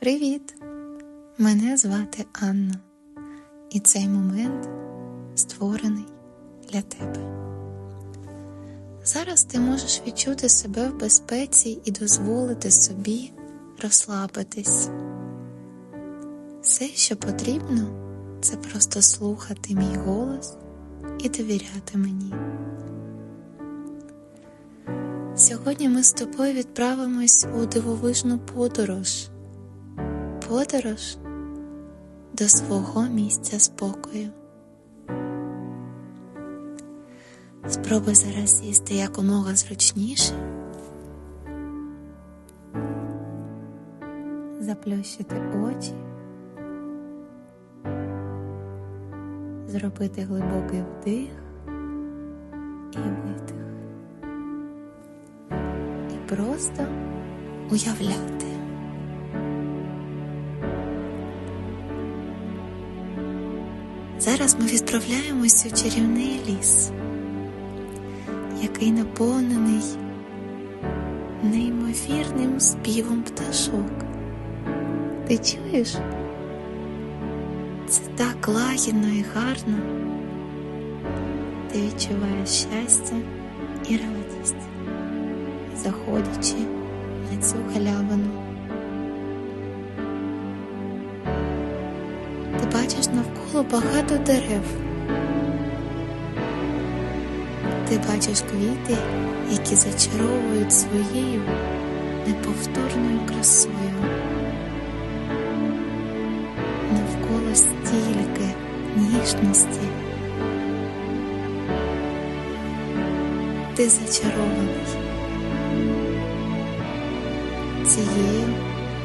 Привіт! Мене звати Анна, і цей момент створений для тебе. Зараз ти можеш відчути себе в безпеці і дозволити собі розслабитись. Все, що потрібно, це просто слухати мій голос і довіряти мені. Сьогодні ми з тобою відправимось у дивовижну подорож. Подорож до свого місця спокою. Спробуй зараз сісти якомога зручніше, заплющити очі, зробити глибокий вдих і видих. І просто уявляти. Зараз ми відправляємось у чарівний ліс, який наповнений неймовірним співом пташок. Ти чуєш? Це так лагідно і гарно. Ти відчуваєш щастя і радість, заходячи на цю галявину. Навколо багато дерев. Ти бачиш квіти, які зачаровують своєю неповторною красою. Навколо стільки ніжності. Ти зачарований цією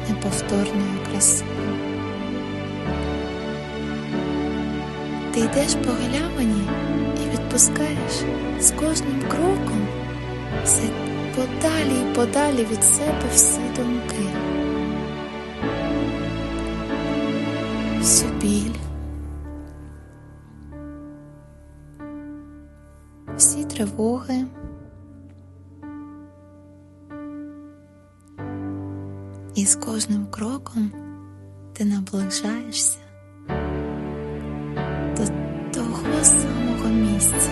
неповторною красою. Ти йдеш по галявині і відпускаєш з кожним кроком все подалі і подалі від себе всі думки, всю біль, всі тривоги. І з кожним кроком ти наближаєшся місця,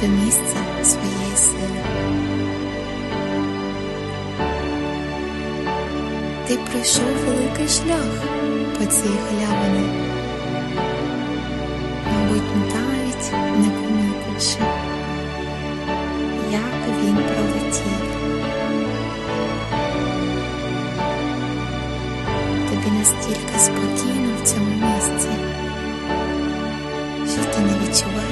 до місця своєї сили. Ти пройшов великий шлях по цій галявині, мабуть, навіть не помітивши, як він пролетів. Тобі настільки спокійно в цьому місці, що ти не відчуваєш часу,